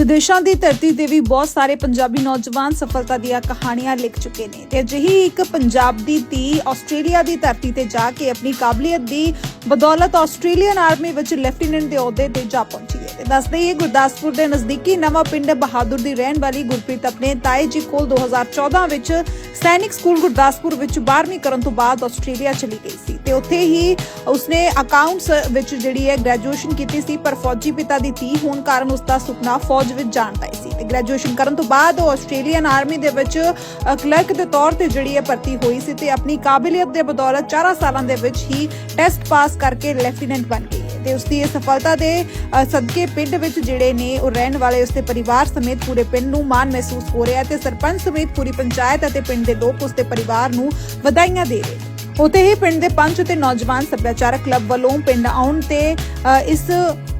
ਵਿਦੇਸ਼ਾਂ ਦੀ ਧਰਤੀ ਤੇ ਵੀ ਬਹੁਤ ਸਾਰੇ ਪੰਜਾਬੀ ਨੌਜਵਾਨ ਸਫਲਤਾ ਦੀਆਂ ਕਹਾਣੀਆਂ ਲਿਖ ਚੁੱਕੇ ਨੇ ਤੇ ਅਜਿਹੀ ਇੱਕ ਪੰਜਾਬ ਦੀ ਧੀ ਆਸਟ੍ਰੇਲੀਆ ਦੀ ਧਰਤੀ ਤੇ ਜਾ ਕੇ ਆਪਣੀ ਕਾਬਲੀਅਤ ਦੀ ਬਦੌਲਤ ਆਸਟ੍ਰੇਲੀਅਨ ਆਰਮੀ ਵਿੱਚ ਲੈਫਟੀਨੈਂਟ ਦੇ ਅਹੁਦੇ ਤੇ ਜਾ ਪਹੁੰਚੀ ਹੈ ਤੇ ਦੱਸਦੇ ਹੀ ਗੁਰਦਾਸਪੁਰ ਦੇ ਨਜ਼ਦੀਕੀ ਨਵਾਂ ਪਿੰਡ ਬਹਾਦੁਰ ਦੀ ਰਹਿਣ ਵਾਲੀ ਗੁਰਪ੍ਰੀਤ ਆਪਣੇ ਤਾਏ ਜੀ ਕੋਲ 2014 ਵਿੱਚ ਸੈਨਿਕ ਸਕੂਲ ਗੁਰਦਾਸਪੁਰ ਵਿੱਚ 12ਵੀਂ ਕਰਨ ਤੋਂ ਬਾਅਦ ਆਸਟ੍ਰੇਲੀਆ ਚਲੀ ਗਈ ਸੀ ਤੇ ਉੱਥੇ ਹੀ ਉਸਨੇ ਅਕਾਊਂਟਸ ਵਿੱਚ ਜਿਹੜੀ ਹੈ ਗ੍ਰੈਜੂਏਸ਼ਨ ਕੀਤੀ ਸੀ, ਪਰ ਫੌਜੀ ਪਿਤਾ ਦੀ ਧੀ ਹੋਣ ਕਾਰਨ ਉਸ ਦਾ ਸੁਪਨਾ ਫੌਜ ਵਿੱਚ ਜਾਣ ਦਾ ਸੀ ਤੇ ਗ੍ਰੈਜੂਏਸ਼ਨ ਕਰਨ ਤੋਂ ਬਾਅਦ ਉਹ ਆਸਟ੍ਰੇਲੀਅਨ ਆਰਮੀ ਦੇ ਵਿੱਚ ਕਲਰਕ ਦੇ ਤੌਰ ਤੇ ਜਿਹੜੀ ਹੈ ਭਰਤੀ ਹੋਈ ਸੀ ਤੇ ਆਪਣੀ ਕਾਬਲੀਅਤ ਦੇ ਬਦੌਲਤ 4 ਸਾਲਾਂ ਦੇ ਵਿੱਚ ਹੀ ਟੈਸਟ ਪਾਸ ਕਰਕੇ ਲੈਫਟੀਨੈਂਟ ਬਣ ਗਈ। ਤੇ ਉਸ ਦੀ ਇਹ ਸਫਲਤਾ ਦੇ ਸਦਕੇ ਪਿੰਡ ਵਿੱਚ ਜਿਹੜੇ ਨੇ, ਉਹ ਰਹਿਣ ਵਾਲੇ ਉਸਦੇ ਪਰਿਵਾਰ ਸਮੇਤ ਪੂਰੇ ਪਿੰਡ ਨੂੰ ਮਾਣ ਮਹਿਸੂਸ ਹੋ ਰਿਹਾ ਤੇ ਸਰਪੰਚ ਸਮੇਤ ਪੂਰੀ ਪੰਚਾਇਤ ਅਤੇ ਪਿੰਡ ਦੇ ਲੋਕ ਉਸਦੇ ਪਰਿਵਾਰ ਨੂੰ ਵਧਾਈਆਂ ਦੇ ਰਹੇ ਉਤੇ ਹੀ ਪਿੰਡ ਦੇ ਪੰਚ ਤੇ ਨੌਜਵਾਨ ਸੱਭਿਆਚਾਰਕ ਕਲੱਬ ਵੱਲੋਂ ਪਿੰਡ ਆਉਣ ਤੇ ਇਸ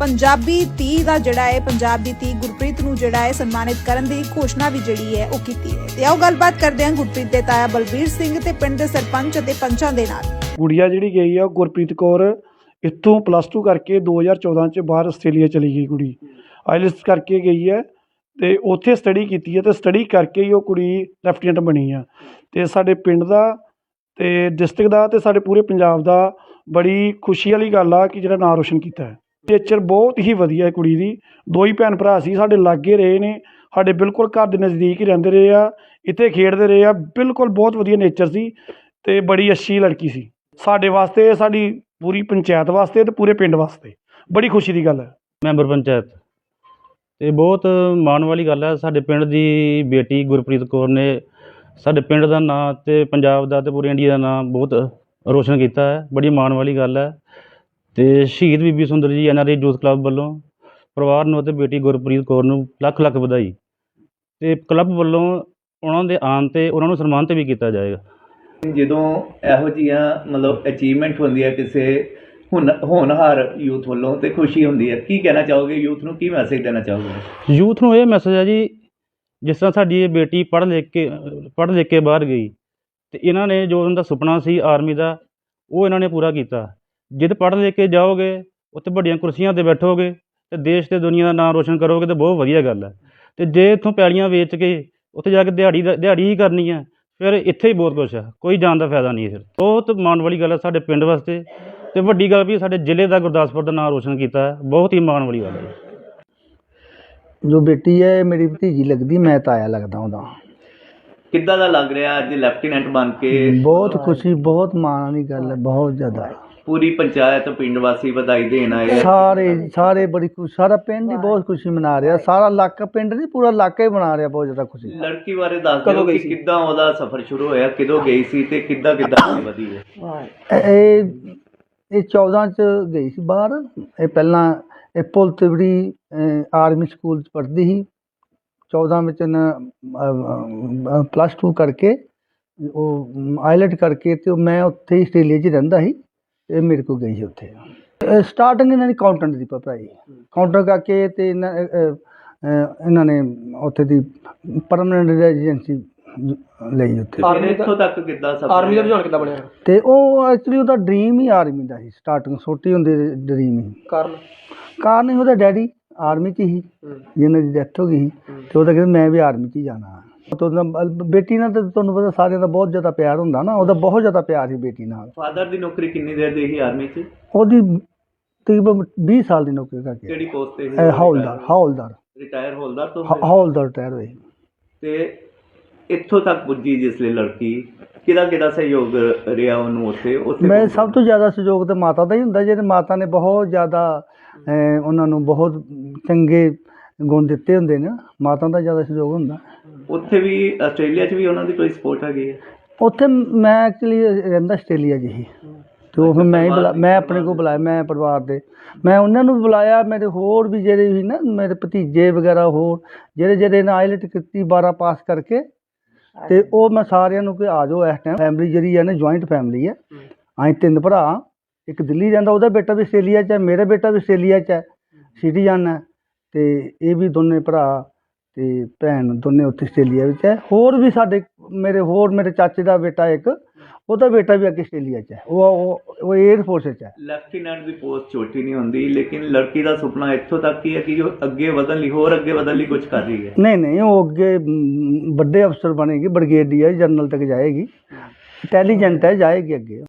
ਪੰਜਾਬੀ ਧੀ ਦਾ ਜਿਹੜਾ ਹੈ, ਪੰਜਾਬ ਦੀ ਧੀ ਗੁਰਪ੍ਰੀਤ ਨੂੰ ਜਿਹੜਾ ਹੈ, ਸਨਮਾਨਿਤ ਕਰਨ ਦੀ ਘੋਸ਼ਣਾ ਵੀ ਜਿਹੜੀ ਹੈ, ਉਹ ਕੀਤੀ ਹੈ। ਤੇ ਆਓ ਗੱਲਬਾਤ ਕਰਦੇ ਹਾਂ ਗੁਰਪ੍ਰੀਤ ਦੇ ਤਾਇਆ ਬਲਬੀਰ ਸਿੰਘ ਤੇ ਪਿੰਡ ਦੇ ਸਰਪੰਚ ਅਤੇ ਪੰਚਾਂ ਦੇ ਨਾਲ। ਗੁੜੀਆ ਜਿਹੜੀ ਗਈ ਆ ਗੁਰਪ੍ਰੀਤ ਕੌਰ ਇੱਥੋਂ ਪਲੱਸ 2 ਕਰਕੇ 2014 ਚ ਬਾਹਰ ਆਸਟ੍ਰੇਲੀਆ ਚਲੀ ਗਈ ਕੁੜੀ। ਆਈਲੈਟਸ ਕਰਕੇ ਗਈ ਹੈ ਤੇ ਉੱਥੇ ਸਟੱਡੀ ਕੀਤੀ ਹੈ ਤੇ ਸਟੱਡੀ ਕਰਕੇ ਹੀ ਉਹ ਕੁੜੀ ਲੈਫਟੀਨੈਂਟ ਬਣੀ ਆ। ਤੇ ਸਾਡੇ ਪਿੰਡ ਦਾ ਤੇ ਡਿਸਟ੍ਰਿਕਟ ਦਾ ਤੇ ਸਾਡੇ ਪੂਰੇ ਪੰਜਾਬ ਦਾ ਬੜੀ ਖੁਸ਼ੀ ਵਾਲੀ ਗੱਲ ਆ ਕਿ ਜਿਹੜਾ ਨਾਂ ਰੋਸ਼ਨ ਕੀਤਾ ਹੈ। ਨੇਚਰ ਬਹੁਤ ਹੀ ਵਧੀਆ ਹੈ ਕੁੜੀ ਦੀ। ਦੋ ਹੀ ਭੈਣ ਭਰਾ ਸੀ, ਸਾਡੇ ਲਾਗੇ ਰਹੇ ਨੇ। ਸਾਡੇ ਬਿਲਕੁਲ ਘਰ ਦੇ ਨਜ਼ਦੀਕ ਹੀ ਰਹਿੰਦੇ ਰਹੇ ਆ, ਇੱਥੇ ਖੇਡਦੇ ਰਹੇ ਆ। ਬਿਲਕੁਲ ਬਹੁਤ ਵਧੀਆ ਨੇਚਰ ਸੀ ਤੇ ਬੜੀ ਅੱਛੀ ਲੜਕੀ ਸੀ। ਸਾਡੇ ਵਾਸਤੇ ਸਾਡੀ ਪੂਰੀ ਪੰਚਾਇਤ ਵਾਸਤੇ ਤੇ ਪੂਰੇ ਪਿੰਡ ਵਾਸਤੇ। ਬੜੀ ਖੁਸ਼ੀ ਦੀ ਗੱਲ ਹੈ। ਮੈਂਬਰ ਪੰਚਾਇਤ। ਤੇ ਬਹੁਤ ਮਾਣ ਵਾਲੀ ਗੱਲ ਹੈ, ਸਾਡੇ ਪਿੰਡ ਦੀ ਬੇਟੀ ਗੁਰਪ੍ਰੀਤ ਕੌਰ ਨੇ ਸਾਡੇ ਪਿੰਡ ਦਾ ਨਾਂ ਤੇ ਪੰਜਾਬ ਦਾ ਤੇ ਪੂਰੇ ਇੰਡੀਆ ਦਾ ਨਾਂ ਬਹੁਤ ਰੋਸ਼ਨ ਕੀਤਾ ਹੈ। ਬੜੀ ਮਾਣ ਵਾਲੀ ਗੱਲ ਹੈ। ਤੇ ਸ਼ਹੀਦ ਬੀਬੀ ਸੁੰਦਰ ਜੀ ਐਨਆਰਆਈ ਯੂਥ ਕਲੱਬ ਵੱਲੋਂ ਪਰਿਵਾਰ ਨੂੰ ਅਤੇ ਬੇਟੀ ਗੁਰਪ੍ਰੀਤ ਕੌਰ ਨੂੰ ਲੱਖ ਲੱਖ ਵਧਾਈ। ਤੇ ਕਲੱਬ ਵੱਲੋਂ ਉਹਨਾਂ ਦੇ ਆਉਣ ਤੇ ਉਹਨਾਂ ਨੂੰ ਸਨਮਾਨਿਤ ਵੀ ਕੀਤਾ ਜਾਏਗਾ। ਜਦੋਂ ਇਹੋ ਜੀਆਂ ਮਤਲਬ ਅਚੀਵਮੈਂਟ ਹੁੰਦੀ ਹੈ ਕਿਸੇ ਹੁਣ, ਹੋਣਹਾਰ ਯੂਥ ਵੱਲੋਂ ਤੇ ਖੁਸ਼ੀ ਹੁੰਦੀ ਹੈ, ਕੀ ਕਹਿਣਾ ਚਾਹੋਗੇ? ਯੂਥ ਨੂੰ ਕੀ ਮੈਸੇਜ ਦੇਣਾ ਚਾਹੋਗੇ? ਯੂਥ ਨੂੰ ਇਹ ਮੈਸੇਜ ਹੈ ਜੀ, ਜਿਸ ਤਰ੍ਹਾਂ ਸਾਡੀ ਇਹ ਬੇਟੀ ਪੜ੍ਹ ਲਿਖ ਕੇ, ਪੜ੍ਹ ਲਿਖ ਕੇ ਬਾਹਰ ਗਈ, ਤੇ ਇਹਨਾਂ ਨੇ ਜੋ ਉਹਨਾਂ ਦਾ ਸੁਪਨਾ ਸੀ ਆਰਮੀ ਦਾ, ਉਹ ਇਹਨਾਂ ਨੇ ਪੂਰਾ ਕੀਤਾ। ਜਿੱਦ ਪੜ੍ਹ ਲਿਖ ਕੇ ਜਾਓਗੇ, ਉੱਥੇ ਵੱਡੀਆਂ ਕੁਰਸੀਆਂ ਤੇ ਬੈਠੋਗੇ, ਤੇ ਦੇਸ਼ ਤੇ ਦੁਨੀਆ ਦਾ ਨਾਮ ਰੋਸ਼ਨ ਕਰੋਗੇ, ਤੇ ਬਹੁਤ ਵਧੀਆ ਗੱਲ ਹੈ। ਤੇ ਜੇ ਇੱਥੋਂ ਪੈਲੀਆਂ ਵੇਚ ਕੇ, ਉੱਥੇ ਜਾ ਕੇ ਦਿਹਾੜੀ ਦਾ, ਦਿਹਾੜੀ ਹੀ ਕਰਨੀ ਹੈ ਫਿਰ ਇੱਥੇ ਹੀ ਬਹੁਤ ਕੁਛ ਹੈ ਕੋਈ ਜਾਣ ਦਾ ਫਾਇਦਾ ਨਹੀਂ ਫਿਰ। ਬਹੁਤ ਮਾਣ ਵਾਲੀ ਗੱਲ ਹੈ ਸਾਡੇ ਪਿੰਡ ਵਾਸਤੇ ਤੇ ਵੱਡੀ ਗੱਲ ਵੀ ਸਾਡੇ ਜ਼ਿਲ੍ਹੇ ਦਾ ਗੁਰਦਾਸਪੁਰ ਦਾ ਨਾਮ ਰੋਸ਼ਨ ਕੀਤਾ ਹੈ ਬਹੁਤ ਹੀ ਮਾਣ ਵਾਲੀ ਗੱਲ ਹੈ ਜੋ। ਬੇਟੀ ਹੈ ਇਹ ਮੇਰੀ ਭਤੀਜੀ ਲੱਗਦੀ ਮੈਂ ਤਾਇਆ ਲੱਗਦਾ ਉਹਦਾ। ਕਿੱਦਾਂ ਦਾ ਲੱਗ ਰਿਹਾ ਅੱਜ ਲੈਫਟੀਨੈਂਟ ਬਣ ਕੇ? ਬਹੁਤ ਖੁਸ਼ੀ ਬਹੁਤ ਮਾਣ ਵਾਲੀ ਗੱਲ ਹੈ ਬਹੁਤ ਜ਼ਿਆਦਾ। ਪੂਰੀ ਪੰਚਾਇਤ ਪਿੰਡ ਵਾਸੀ ਵਧਾਈ ਦੇਣ ਆਏ ਆ। ਸਾਰੇ ਸਾਰੇ ਬੜੀ ਖੁਸ਼ੀ ਸਾਰਾ ਪਿੰਡ ਹੀ ਬਹੁਤ ਖੁਸ਼ੀ ਮਨਾ ਰਿਹਾ। ਸਾਰਾ ਇਲਾਕਾ ਪਿੰਡ ਨਹੀਂ ਪੂਰਾ ਇਲਾਕਾ ਹੀ ਮਨਾ ਰਿਹਾ ਬਹੁਤ ਜ਼ਿਆਦਾ ਖੁਸ਼ੀ। ਲੜਕੀ ਬਾਰੇ ਦੱਸ ਦਿਓ ਕਿ ਕਿੱਦਾਂ ਉਹਦਾ ਸਫ਼ਰ ਸ਼ੁਰੂ ਹੋਇਆ ਕਿਦੋਂ ਗਈ ਸੀ ਤੇ ਕਿੱਦਾਂ ਕਿੱਦਾਂ ਅੱਗੇ ਵਧੀ ਹੈ? ਇਹ- ਇਹ ਇਹ 14 ਚ ਗਈ ਸੀ ਬਾਹਰ। ਇਹ ਪਹਿਲਾਂ ਇਹ ਪੁਲ ਤਿਵੜੀ ਆਰਮੀ ਸਕੂਲ ਚ ਪੜ੍ਹਦੀ ਸੀ। 14 ਵਿੱਚ ਇਹਨਾਂ ਪਲੱਸ 2 ਕਰਕੇ ਉਹ ਆਇਲਟ ਕਰਕੇ ਤੇ ਉਹ ਮੈਂ ਉੱਥੇ ਹੀ ਆਸਟ੍ਰੇਲੀਆ 'ਚ ਹੀ ਰਹਿੰਦਾ ਸੀ। ਇਹ ਮੇਰੇ ਕੋਲ ਗਈ ਸੀ ਉੱਥੇ। ਸਟਾਰਟਿੰਗ ਇਹਨਾਂ ਦੀ ਅਕਾਊਂਟੈਂਟ ਦੀ ਪੜ੍ਹਾਈ ਕਾਊਂਟਰ ਕਰਕੇ ਤੇ ਇਹਨਾਂ ਇਹਨਾਂ ਨੇ ਉੱਥੇ ਦੀ ਪਰਮਨੈਂਟ ਰੈਜ਼ੀਡੈਂਸੀ ਲਈ ਉੱਥੇ। ਫਿਰ ਇੱਥੋਂ ਤੱਕ ਕਿੱਦਾਂ ਸਫ਼ਰ ਆਰਮੀ ਦਾ ਰੁਝਾਨ ਕਿੱਦਾਂ ਬਣਿਆ? ਤੇ ਉਹ ਐਕਚੁਅਲੀ ਉਹਦਾ ਡ੍ਰੀਮ ਹੀ ਆਰਮੀ ਦਾ ਸੀ। ਸਟਾਰਟਿੰਗ ਛੋਟੀ ਹੁੰਦੇ ਡ੍ਰੀਮ ਹੀ। ਕਾਰਨ? ਕਾਰਨ ਹੀ ਉਹਦਾ ਡੈਡੀ ਆਰਮੀ 'ਚ ਹੀ। ਜਿਹਨਾਂ ਦੀ ਡੈਥ ਹੋ ਗਈ ਸੀ। ਤੇ ਉਹਦਾ ਕਹਿੰਦਾ ਮੈਂ ਵੀ ਆਰਮੀ 'ਚ ਹੀ ਜਾਣਾ। ਤੇ ਬੇਟੀ ਨਾਲ ਤਾਂ ਤੁਹਾਨੂੰ ਪਤਾ ਸਾਰਿਆਂ ਦਾ ਬਹੁਤ ਜ਼ਿਆਦਾ ਪਿਆਰ ਹੁੰਦਾ ਨਾ ਉਹਦਾ ਬਹੁਤ ਜ਼ਿਆਦਾ ਪਿਆਰ ਸੀ ਬੇਟੀ ਨਾਲ। ਫਾਦਰ ਦੀ ਨੌਕਰੀ ਕਿੰਨੀ ਦੇਰ ਦੀ ਸੀ ਆਰਮੀ 'ਚ? ਉਹਦੀ ਤਕਰੀਬਨ 20 ਸਾਲ ਦੀ ਨੌਕਰੀ ਕਰਕੇ। ਕਿਹੜੀ ਪੋਸਟ ਤੇ ਇਹ ਹੌਲਦਾਰ ਹੌਲਦਾਰ। ਰਿਟਾਇਰ ਹੌਲਦਾਰ ਤੋਂ ਹ- ਹੌਲਦਾਰ ਰਿਟਾਇਰ ਹੋਏ। ਤੇ ਇੱਥੋਂ ਤੱਕ ਪੁੱਜੀ ਜਿਸ ਲਈ ਲੜਕੀ? ਕਿਹਦਾ ਕਿਹਦਾ ਸਹਿਯੋਗ ਰਿਹਾ ਉਹਨੂੰ ਉੱਥੇ? ਉੱਥੇ ਮੈਂ ਸਭ ਤੋਂ ਜ਼ਿਆਦਾ ਸਹਿਯੋਗ ਤਾਂ ਮਾਤਾ ਦਾ ਹੀ ਹੁੰਦਾ ਜਿਹਦੇ ਮਾਤਾ ਨੇ ਬਹੁਤ ਜ਼ਿਆਦਾ ਅਹ, ਉਹਨਾਂ ਨੂੰ ਬਹੁਤ ਚੰਗੇ ਗੁਣ ਦਿੱਤੇ ਹੁੰਦੇ ਨੇ ਮਾਤਾ ਦਾ ਜ਼ਿਆਦਾ ਸਹਿਯੋਗ ਹੁੰਦਾ। ਉੱਥੇ ਵੀ ਆਸਟ੍ਰੇਲੀਆ 'ਚ ਵੀ ਉਹਨਾਂ ਦੀ ਕੋਈ ਸਪੋਰਟ ਹੈਗੀ ਹੈ ਉੱਥੇ ਮੈਂ ਐਕਚੁਅਲੀ ਰਹਿੰਦਾ ਆਸਟ੍ਰੇਲੀਆ 'ਚ ਹੀ। ਤੇ ਉਹ ਫਿਰ ਮੈਂ ਹੀ ਬੁਲਾ ਮੈਂ ਆਪਣੇ ਕੋਲ ਬੁਲਾਇਆ ਮੈਂ ਪਰਿਵਾਰ ਦੇ। ਮੈਂ ਉਹਨਾਂ ਨੂੰ ਬੁਲਾਇਆ ਮੇਰੇ ਹੋਰ ਵੀ ਜਿਹੜੇ ਵੀ ਨਾ ਮੇਰੇ ਭਤੀਜੇ ਵਗੈਰਾ ਹੋਰ ਜਿਹੜੇ ਜਿਹੜੇ ਨੇ ਆਇਲਟ ਕੀਤੀ 12 ਪਾਸ ਕਰਕੇ। ਤੇ ਉਹ ਮੈਂ ਸਾਰਿਆਂ ਨੂੰ ਕਿ ਆ ਜਾਓ ਇਸ ਟਾਈਮ ਫੈਮਿਲੀ ਜਿਹੜੀ ਹੈ ਨਾ ਜੁਆਇੰਟ ਫੈਮਿਲੀ ਹੈ। ਅਸੀਂ ਤਿੰਨ ਭਰਾ। ਇੱਕ ਦਿੱਲੀ ਰਹਿੰਦਾ ਉਹਦਾ ਬੇਟਾ ਵੀ ਆਸਟ੍ਰੇਲੀਆ 'ਚ ਹੈ ਮੇਰਾ ਬੇਟਾ ਵੀ ਆਸਟ੍ਰੇਲੀਆ 'ਚ ਹੈ। ਸਿਟੀਜ਼ਨ ਹੈ। ਤੇ ਇਹ ਵੀ ਦੋਨੇ ਭਰਾ ਤੇ ਭੈਣ ਦੋਨੇ ਉੱਥੇ ਆਸਟ੍ਰੇਲੀਆ ਵਿੱਚ ਹੈ। ਹੋਰ ਵੀ ਸਾਡੇ ਮੇਰੇ ਹੋਰ ਮੇਰੇ ਚਾਚੇ ਦਾ ਬੇਟਾ ਇੱਕ ਉਹਦਾ ਬੇਟਾ ਵੀ ਅੱਗੇ ਆਸਟ੍ਰੇਲੀਆ 'ਚ ਹੈ। ਉਹ ਉਹ 에ਅਰ ਫੋਰਸ 'ਚ ਹੈ। ਲੈਫਟੀਨੈਂਟ ਦੀ ਪੋਸਟ ਛੋਟੀ ਨਹੀਂ ਹੁੰਦੀ ਲੇਕਿਨ ਲੜਕੀ ਦਾ ਸੁਪਨਾ ਇੱਥੋਂ ਤੱਕ ਹੀ ਹੈ ਕਿ ਜੋ ਅੱਗੇ ਵਧਣ ਲਈ ਹੋਰ ਅੱਗੇ ਵਧਣ ਲਈ ਕੁਝ ਕਰ ਰਹੀ ਹੈ। ਨਹੀਂ ਨਹੀਂ ਉਹ ਅੱਗੇ ਵੱਡੇ ਅਫਸਰ ਬਣੇਗੀ ਬ੍ਰਿਗੇਡੀਅਰ ਜਨਰਲ ਤੱਕ ਜਾਏਗੀ। ਇੰਟੈਲੀਜੈਂਟ ਹੈ ਜਾਏਗੀ ਅੱਗੇ।